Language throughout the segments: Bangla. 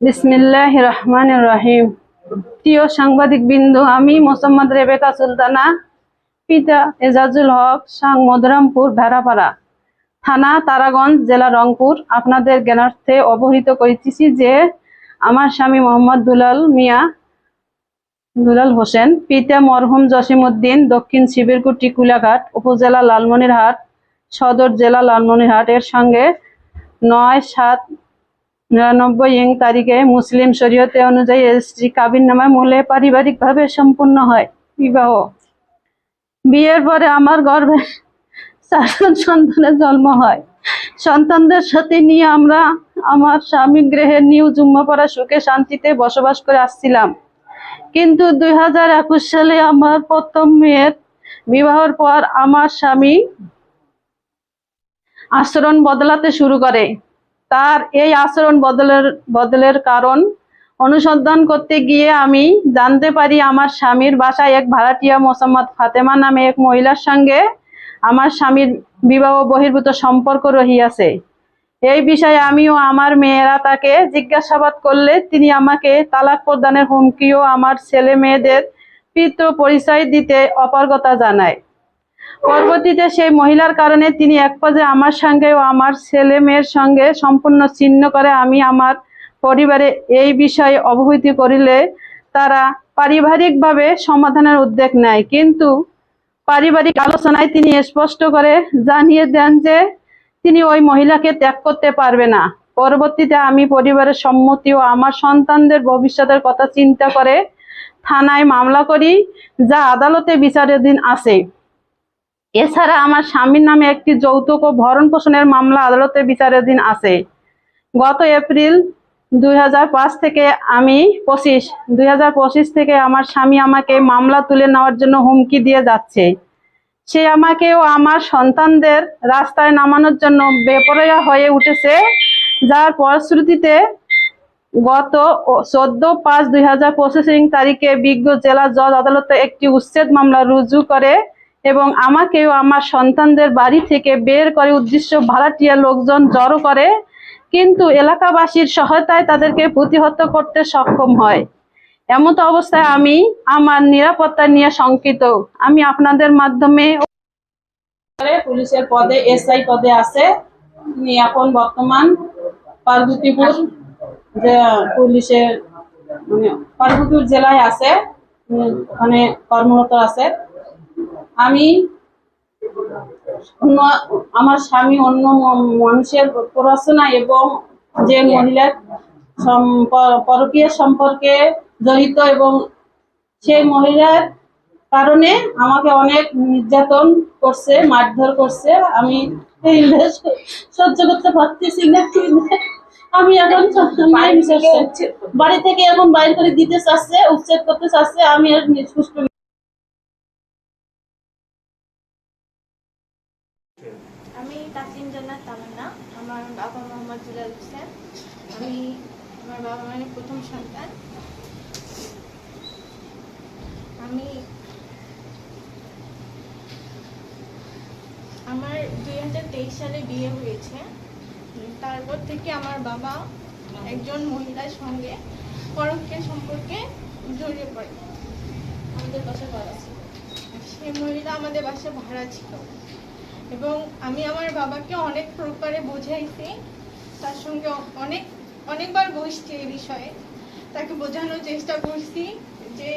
বিসমিল্লাহ রহমান রহিম। প্রিয় সাংবাদিক বিন্দু আমি মোসাম্মদ রেবেকা সুলতানা, পিতা এজাজুল হক, সাং মধুরামপুর, ভেড়াপাড়া, থানা তারাগঞ্জ, জেলা রংপুর। আপনাদের জ্ঞানার্থে অবহিত করিতেছি যে, আমার স্বামী মোহাম্মদ দুলাল মিয়া, দুলাল হোসেন, পিতা মরহুম জসিমউদ্দিন, দক্ষিণ শিবিরকুটি কুলাঘাট, উপজেলা লালমনিরহাট, সদর জেলা লালমনিরহাট এর সঙ্গে নয় সাত নিরানব্বই ইং তারিখে মুসলিম শরীয়তে অনুযায়ী রেজিস্ট্রি কাবিন নামা মূলে পারিবারিকভাবে সম্পূর্ণ হয়, বিবাহ। বিয়ের পরে আমার গর্ভে চারজন সন্তানের জন্ম হয়। সন্তানদের সাথে নিয়ে আমরা আমার স্বামী গৃহের নিউ জুম্মাপাড়া সুখে শান্তিতে বসবাস করে আসছিলাম। কিন্তু দুই হাজার একুশ সালে আমার প্রথম মেয়ের বিবাহের পর আমার স্বামী আচরণ বদলাতে শুরু করে। তার এই আচরণ বদলের বদলের কারণ অনুসন্ধান করতে গিয়ে আমি জানতে পারি আমার স্বামীর বাসায় এক ভাড়াটিয়া মোসাম্মদ ফাতেমা নামে এক মহিলার সঙ্গে আমার স্বামীর বিবাহ বহির্ভূত সম্পর্ক রহিয়াছে। এই বিষয়ে আমিও আমার মেয়েরা তাকে জিজ্ঞাসাবাদ করলে তিনি আমাকে তালাক প্রদানের হুমকিও আমার ছেলে মেয়েদের পিতৃ পরিচয় দিতে অপারগতা জানায়। পরবর্তীতে সেই মহিলার কারণে তিনি এক পর্যায়ে আমার সঙ্গে ও আমার ছেলে মেয়ের সঙ্গে সম্পূর্ণ ছিন্ন করে আমি আমার পরিবারে এই বিষয়ে অবহিত করিলে তারা পারিবারিকভাবে সমাধানের উদ্যোগ নেয়। কিন্তু পারিবারিক আলোচনায় তিনি স্পষ্ট করে জানিয়ে দেন যে তিনি ওই মহিলাকে ত্যাগ করতে পারবে না। পরবর্তীতে আমি পরিবারের সম্মতি ও আমার সন্তানদের ভবিষ্যতের কথা চিন্তা করে থানায় মামলা করি, যা আদালতে বিচারাধীন আছে। এছাড়া আমার স্বামীর নামে একটি যৌতুক ও ভরণ পোষণের মামলা আদালতে বিচারাধীন আছে। গত এপ্রিল দুই হাজার পাঁচ থেকে আমি পঁচিশ, দুই থেকে আমার স্বামী আমাকে মামলা তুলে নেওয়ার জন্য হুমকি দিয়ে যাচ্ছে। সে আমাকে ও আমার সন্তানদের রাস্তায় নামানোর জন্য বেপরোয়া হয়ে উঠেছে, যার ফলশ্রুতিতে গত চোদ্দ পাঁচ দুই হাজার তারিখে বিজ্ঞ জেলা জজ আদালতে একটি উচ্ছেদ মামলা রুজু করে এবং আমাকেও আমার সন্তানদের বাড়ি থেকে বের করে উদ্দেশ্য ভাড়াটিয়া লোকজন জড়ো করে, কিন্তু এলাকাবাসীর সহায়তায় তাদেরকে প্রতিহত করতে সক্ষম হয়। এমত অবস্থায় আমি আমার নিরাপত্তা নিয়ে শঙ্কিত। আমি আপনাদের মাধ্যমে পুলিশের পদে, এসআই পদে আছে। এখন বর্তমান পার্বতীপুর যে পুলিশের মানে পার্বতীপুর জেলায় আছে। ওখানে কর্মরত আছে। আমি আমার স্বামী অন্য মানুষের পড়াশোনা এবং যে মহিলার পরকীয় সম্পর্কে জড়িত এবং সেই মহিলার কারণে আমাকে অনেক নির্যাতন করছে মারধর করছে। আমি সহ্য করতে পারতেছি না। আমি এখন বাড়ি থেকে এখন বাইর করে দিতে চাচ্ছে উচ্ছেদ করতে চাচ্ছে। আমি আর সুস্থ তাসিম জান্নাত তামান্না। আমার বাবা মোহাম্মদ জুলাল হোসেন। আমি আমার বাবা মায়ের প্রথম সন্তান। আমি আমার দুই হাজার তেইশ সালে বিয়ে হয়েছে। তারপর থেকে আমার বাবা একজন মহিলার সঙ্গে পরকীয় সম্পর্কে জড়িয়ে পড়ে। আমাদের বাসা ভাড়া ছিল। সেই মহিলা আমাদের বাসা ভাড়া ছিল। এবং আমি আমার বাবাকে অনেক প্রকারে বোঝাইছি। তার সঙ্গে অনেক অনেকবার বসছি এই বিষয়ে। তাকে বোঝানোর চেষ্টা করছি যে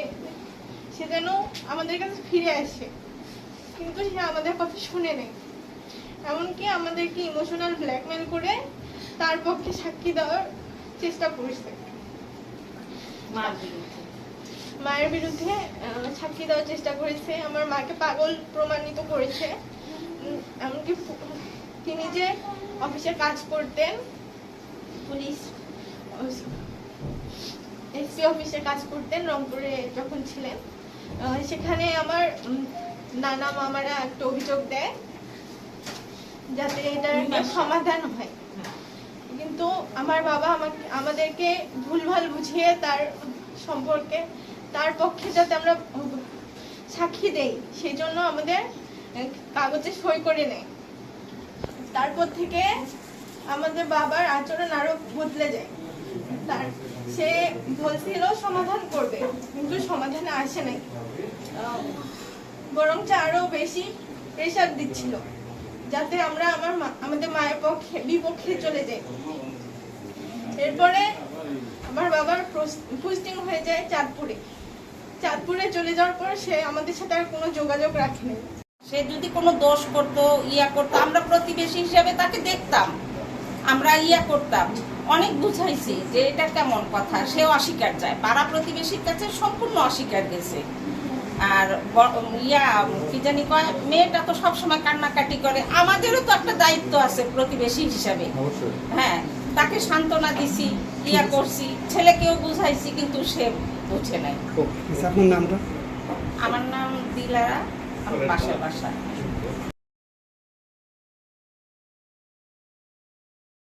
সে যেন আমাদের কাছে ফিরে আসে কিন্তু সে আমাদের কথা শুনে নেই। এমনকি আমাদেরকে ইমোশনাল ব্ল্যাকমেল করে তার পক্ষে সাক্ষী দেওয়ার চেষ্টা করছে। মায়ের বিরুদ্ধে সাক্ষী দেওয়ার চেষ্টা করেছে। আমার মাকে পাগল প্রমাণিত করেছে। এমনকি তিনি যে অফিসে কাজ করতেন পুলিশ এসপি অফিসে কাজ করতেন রংপুরে যখন ছিলেন সেখানে আমার নানা মামারা একটা অভিযোগ দেয় যাতে এটার একটা সমাধান হয়। কিন্তু আমার বাবা আমাকে আমাদেরকে ভুলভাল বুঝিয়ে তার সম্পর্কে তার পক্ষে যাতে আমরা সাক্ষী দেই সেই জন্য আমাদের কাগজে সই করে নেয়। তারপর থেকে আমাদের বাবার আচরণ আরও বদলে যায়। তার, সে বলছিল সমাধান করবে, কিন্তু সমাধানে আসে নাই। বরঞ্চ আরও বেশি প্রেশার দিচ্ছিল, যাতে আমরা আমার আমাদের মায়ের পক্ষে, বিপক্ষে চলে যাই। এরপরে আমার বাবার পোস্টিং হয়ে যায় চাঁদপুরে। চাঁদপুরে চলে যাওয়ার পর সে আমাদের সাথে আর কোনো যোগাযোগ রাখেনি সে যদি কোনো দোষ করতো ইয়া করতো আমরা প্রতিবেশী হিসাবে তাকে দেখতাম। আমরা ইয়া করতাম। অনেক বুঝাইছি যে এটা কেমন কথা সেও অস্বীকার চায়। পাড়া প্রতিবেশীর কাছে সম্পূর্ণ অস্বীকার গেছে। আর ইয়া কি জানি কয় মেয়েটা তো সবসময় কান্নাকাটি করে। আমাদেরও তো একটা দায়িত্ব আছে প্রতিবেশী হিসাবে। হ্যাঁ তাকে সান্ত্বনা দিছি ইয়া করছি। ছেলেকেও বুঝাইছি কিন্তু সে বুঝে নাই। আপনার নামটা? আমার নাম দিলারা। আমার পাশের বাসা